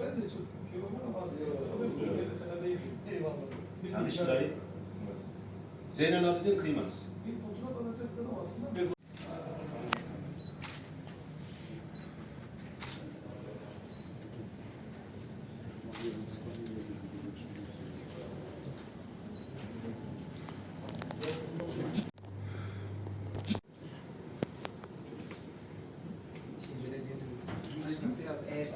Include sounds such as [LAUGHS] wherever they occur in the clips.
Ben de çok okuyorum ama aslında evet. fena değil. Eyvallah. Biz de iştahı. Zeynel Abidin kıymaz. bir fotoğraf alacaktım ama aslında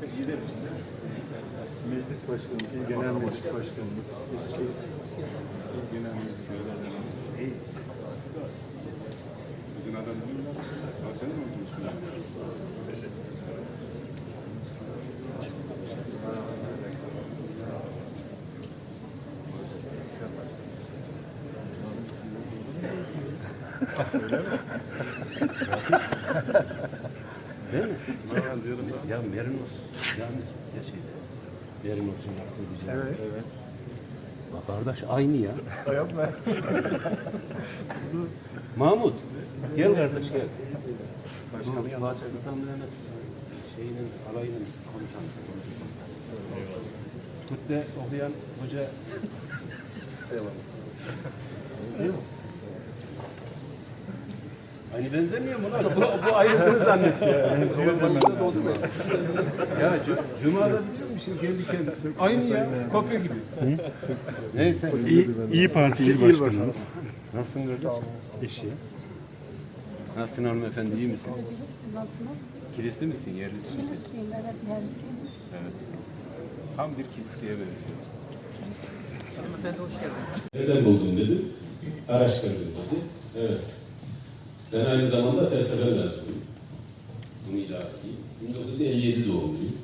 görünmüyorlar ama. Meclis Başkanımız, Genel Meclis Başkanımız, eski Genel Meclis Başkanımız. Bugün adam bilmiyor. Sen mi unutmuşsun? Değil mi? Ya Merinos. Yalnız ya şeyde. Merinos'un yaptığı güzel. Evet. evet. Bak kardeş aynı ya. [LAUGHS] Yapma. Mahmut. Gel kardeş gel. Başkanım Bu Fatih Sultan Mehmet şeyinin alayının komutanı. Kut'te okuyan hoca Değil mi? Aynı benzemiyor mu lan? Bu, bu ayrısını zannetti ya. ya Cu- Cuma'da biliyor musun gelirken aynı ya kopya gibi. Neyse. İyi, İyi Parti İl Başkanımız. Nasılsın kardeş? İşi. Nasılsın hanımefendi iyi misin? Nasılsınız? Kilisi misin, yerlisi misin? Kilisiyim, evet, yerlisiyim. Evet. Tam bir kilisliğe benziyorsun. Nereden buldun dedim. Araştırdım dedi. Evet. Ben aynı zamanda felsefe mezunuyum. Bunu ilave edeyim. 1957 doğumluyum.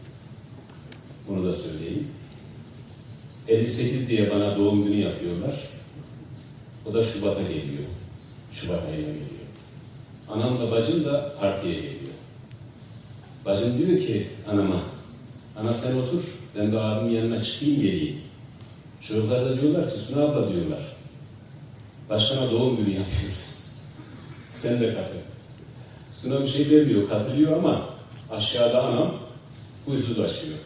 Bunu da söyleyeyim. 58 diye bana doğum günü yapıyorlar. O da Şubat'a geliyor. Şubat ayına geliyor. Anamla bacım da partiye geliyor. Bacım diyor ki anama, ana sen otur, ben de abimin yanına çıkayım geleyim. Çocuklar da diyorlar ki Suna abla diyorlar. Başkana doğum günü yapıyoruz. Sen de katıl. Suna bir şey demiyor, katılıyor ama aşağıda anam huysuzlaşıyor.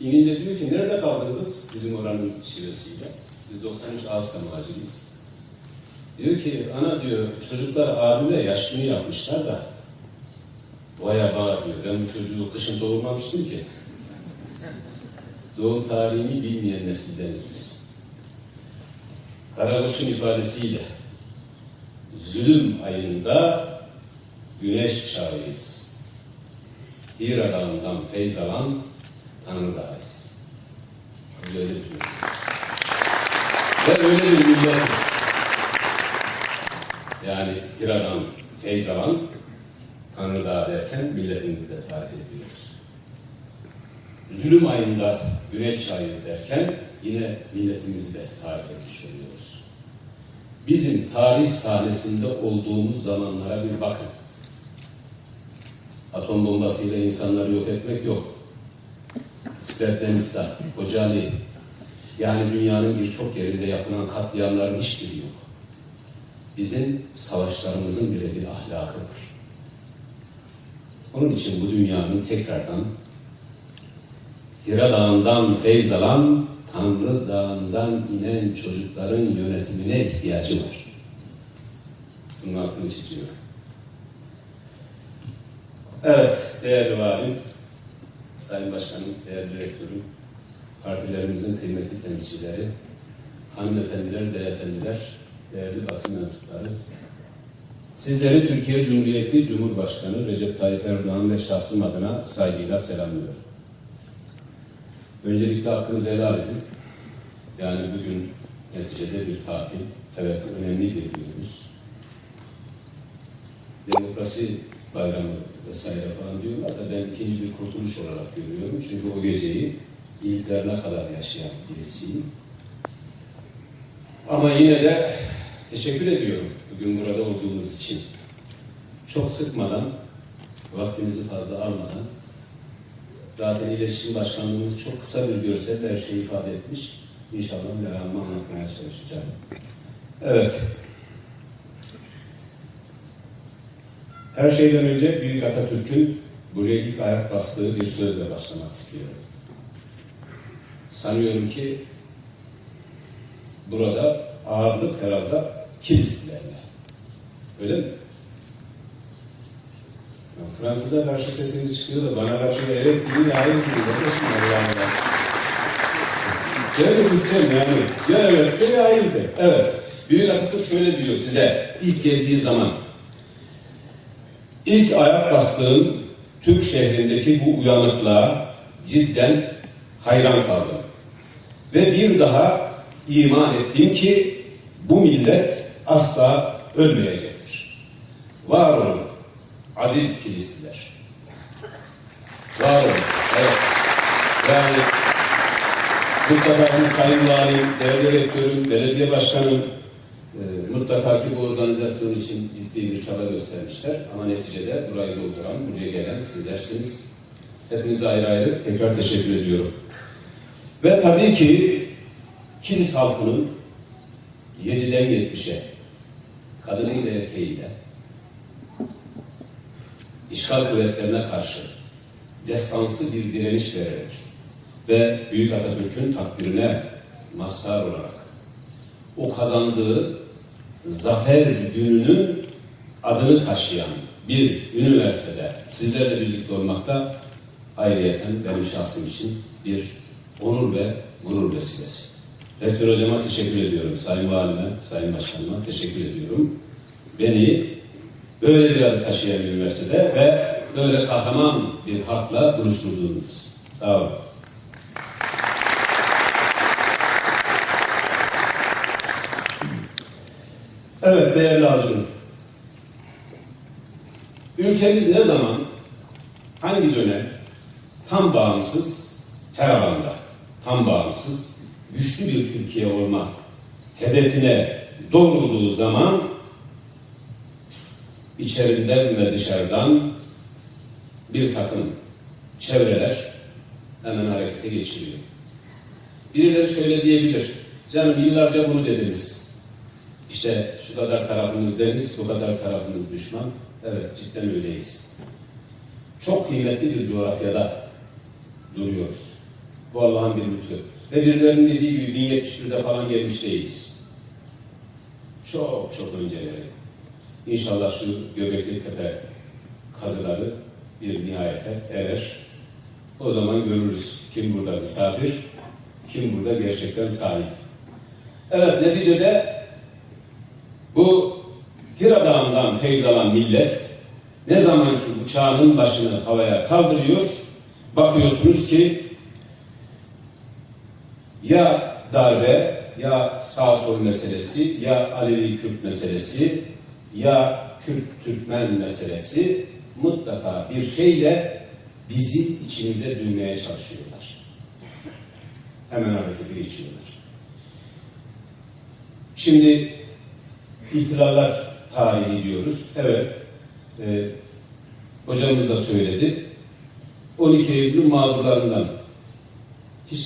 İnince diyor ki nerede kaldınız bizim oranın şivesiyle. Biz 93 Ağustos muhaciriyiz. Diyor ki ana diyor çocuklar abime yaş günü yapmışlar da Vay bana diyor ben bu çocuğu kışın doğurmamıştım ki. Doğum tarihini bilmeyen nesildeniz biz. Karakoç'un ifadesiyle zulüm ayında güneş çağıyız. Hira Dağı'ndan feyz alan Tanrı Dağı'yız. Biz öyle. Ve öyle bir milletiz. Yani Hira'dan feyz alan Tanrı Dağı derken milletimizi de tarif ediyoruz. Zulüm ayında güneş çağıyız derken yine milletimizi de tarif etmiş oluyoruz. Bizim tarih sahnesinde olduğumuz zamanlara bir bakın. Atom bombasıyla insanları yok etmek yok. Srebrenica, Kocali, yani dünyanın birçok yerinde yapılan katliamların hiçbiri yok. Bizim savaşlarımızın bile bir ahlakı var. Onun için bu dünyanın tekrardan Hira Dağı'ndan feyz alan, Tanrı Dağı'ndan inen çocukların yönetimine ihtiyacı var. Bunun altını çiziyorum. Evet, değerli valim, Sayın Başkanım, değerli rektörüm, partilerimizin kıymetli temsilcileri, hanımefendiler, beyefendiler, değerli basın mensupları, Sizleri Türkiye Cumhuriyeti Cumhurbaşkanı Recep Tayyip Erdoğan ve şahsım adına saygıyla selamlıyorum. Öncelikle hakkınızı helal edin. Yani bugün neticede bir tatil, evet önemli bir günümüz. Demokrasi bayramı vesaire falan diyorlar da ben ikinci bir kurtuluş olarak görüyorum. Çünkü o geceyi iliklerine kadar yaşayan birisiyim. Ama yine de Teşekkür ediyorum bugün burada olduğunuz için. Çok sıkmadan, vaktinizi fazla almadan, zaten iletişim başkanlığımız çok kısa bir görsel her şeyi ifade etmiş. İnşallah meramımı anlatmaya çalışacağım. Evet. Her şeyden önce Büyük Atatürk'ün buraya ilk ayak bastığı bir sözle başlamak istiyorum. Sanıyorum ki burada ağırlık herhalde kilislerle. Öyle mi? Ya Fransız'a karşı sesiniz çıkıyor da bana karşı da evet gibi hayır gibi. Kardeşim Allah'ım Şöyle kızacağım yani. Ya evet de ya hayır de. Evet. Büyük Atatürk şöyle diyor size ilk geldiği zaman. İlk ayak bastığım Türk şehrindeki bu uyanıklığa cidden hayran kaldım. Ve bir daha iman ettim ki bu millet asla ölmeyecektir. Var olun aziz kilisliler. Var olun. Evet. Yani mutlaka bir sayın valim, değerli rektörüm, belediye başkanım e, mutlaka ki bu organizasyon için ciddi bir çaba göstermişler. Ama neticede burayı dolduran, buraya gelen sizlersiniz. Hepinize ayrı ayrı tekrar teşekkür ediyorum. Ve tabii ki Kilis halkının 7'den 70'e kadınıyla erkeğiyle işgal kuvvetlerine karşı destansı bir direniş vererek ve Büyük Atatürk'ün takdirine mazhar olarak o kazandığı zafer gününün adını taşıyan bir üniversitede sizlerle birlikte olmakta ayrıyeten benim şahsım için bir onur ve gurur vesilesi. Rektör hocama teşekkür ediyorum. Sayın Valime, Sayın Başkanıma teşekkür ediyorum. Beni böyle bir adı taşıyan bir üniversitede ve böyle kahraman bir halkla buluşturduğunuz. Sağ olun. Evet değerli hazırım. Ülkemiz ne zaman, hangi dönem tam bağımsız her alanda, tam bağımsız, güçlü bir Türkiye olma hedefine doğrulduğu zaman içeriden ve dışarıdan bir takım çevreler hemen harekete geçiriyor. Birileri şöyle diyebilir, canım yıllarca bunu dediniz. İşte şu kadar tarafımız deniz, bu kadar tarafımız düşman. Evet, cidden öyleyiz. Çok kıymetli bir coğrafyada duruyoruz. Bu Allah'ın bir lütfu. Ve birilerinin dediği gibi 1071'de falan gelmiş değiliz. Çok çok önceleri. İnşallah şu Göbekli Tepe kazıları bir nihayete erer. O zaman görürüz kim burada misafir, kim burada gerçekten sahip. Evet, neticede bu Hira Dağı'ndan feyz alan millet ne zaman ki uçağının başını havaya kaldırıyor, bakıyorsunuz ki ya darbe, ya sağ sol meselesi, ya Alevi Kürt meselesi, ya Kürt Türkmen meselesi mutlaka bir şeyle bizi içimize düğmeye çalışıyorlar. Hemen harekete geçiyorlar. Şimdi İhtilaller tarihi diyoruz. Evet. E, hocamız da söyledi. 12 Eylül mağdurlarından hiç